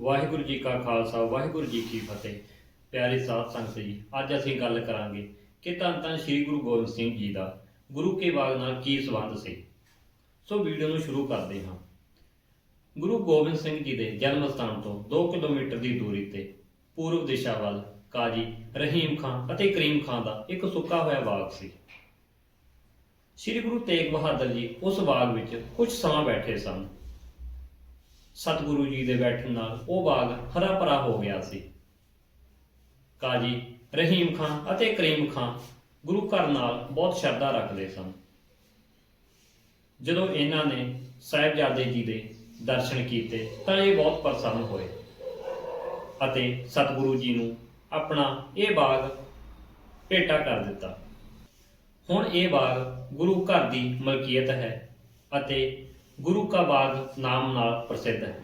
ਵਾਹਿਗੁਰੂ ਜੀ ਕਾ ਖਾਲਸਾ, ਵਾਹਿਗੁਰੂ ਜੀ ਕੀ ਫਤਿਹ। ਪਿਆਰੇ ਸਾਧ ਸੰਗਤ ਜੀ, ਅੱਜ ਅਸੀਂ ਗੱਲ ਕਰਾਂਗੇ ਕਿ ਧੰਨ ਧੰਨ ਸ੍ਰੀ ਗੁਰੂ ਗੋਬਿੰਦ ਸਿੰਘ ਜੀ ਦਾ ਗੁਰੂ ਕੇ ਬਾਗ ਨਾਲ ਕੀ ਸੰਬੰਧ ਸੀ। ਸੋ ਵੀਡੀਓ ਨੂੰ ਸ਼ੁਰੂ ਕਰਦੇ ਹਾਂ। ਗੁਰੂ ਗੋਬਿੰਦ ਸਿੰਘ ਜੀ ਦੇ ਜਨਮ ਸਥਾਨ ਤੋਂ 2 ਕਿਲੋਮੀਟਰ ਦੀ ਦੂਰੀ ਤੇ ਪੂਰਬ ਦਿਸ਼ਾ ਵੱਲ ਕਾਜੀ ਰਹੀਮ ਖਾਨ ਅਤੇ ਕਰੀਮ ਖਾਨ ਦਾ ਇੱਕ ਸੁੱਕਾ ਹੋਇਆ ਬਾਗ ਸੀ। ਸ੍ਰੀ ਗੁਰੂ ਤੇਗ ਬਹਾਦਰ ਜੀ ਉਸ ਬਾਗ ਵਿੱਚ ਕੁਝ ਸਮਾਂ ਬੈਠੇ ਸਨ। ਸਤਿਗੁਰੂ ਜੀ ਦੇ ਬੈਠਣ ਨਾਲ ਉਹ ਬਾਗ ਹਰਾ ਭਰਾ ਹੋ ਗਿਆ ਸੀ। ਕਾਜੀ ਰਹੀਮ ਖਾਨ ਅਤੇ ਕਰੀਮ ਖਾਨ ਗੁਰੂ ਘਰ ਨਾਲ ਬਹੁਤ ਸ਼ਰਧਾ ਰੱਖਦੇ ਸਨ। ਜਦੋਂ ਇਹਨਾਂ ਨੇ ਸਾਹਿਬਜ਼ਾਦੇ ਜੀ ਦੇ ਦਰਸ਼ਨ ਕੀਤੇ ਤਾਂ ਇਹ ਬਹੁਤ ਪ੍ਰਸੰਨ ਹੋਏ ਅਤੇ ਸਤਿਗੁਰੂ ਜੀ ਨੂੰ ਆਪਣਾ ਇਹ ਬਾਗ ਭੇਟਾ ਕਰ ਦਿੱਤਾ। ਹੁਣ ਇਹ ਬਾਗ ਗੁਰੂ ਘਰ ਦੀ ਮਲਕੀਅਤ ਹੈ ਅਤੇ ਗੁਰੂ ਕਾ ਬਾਗ ਨਾਮ ਨਾਲ ਪ੍ਰਸਿੱਧ ਹੈ।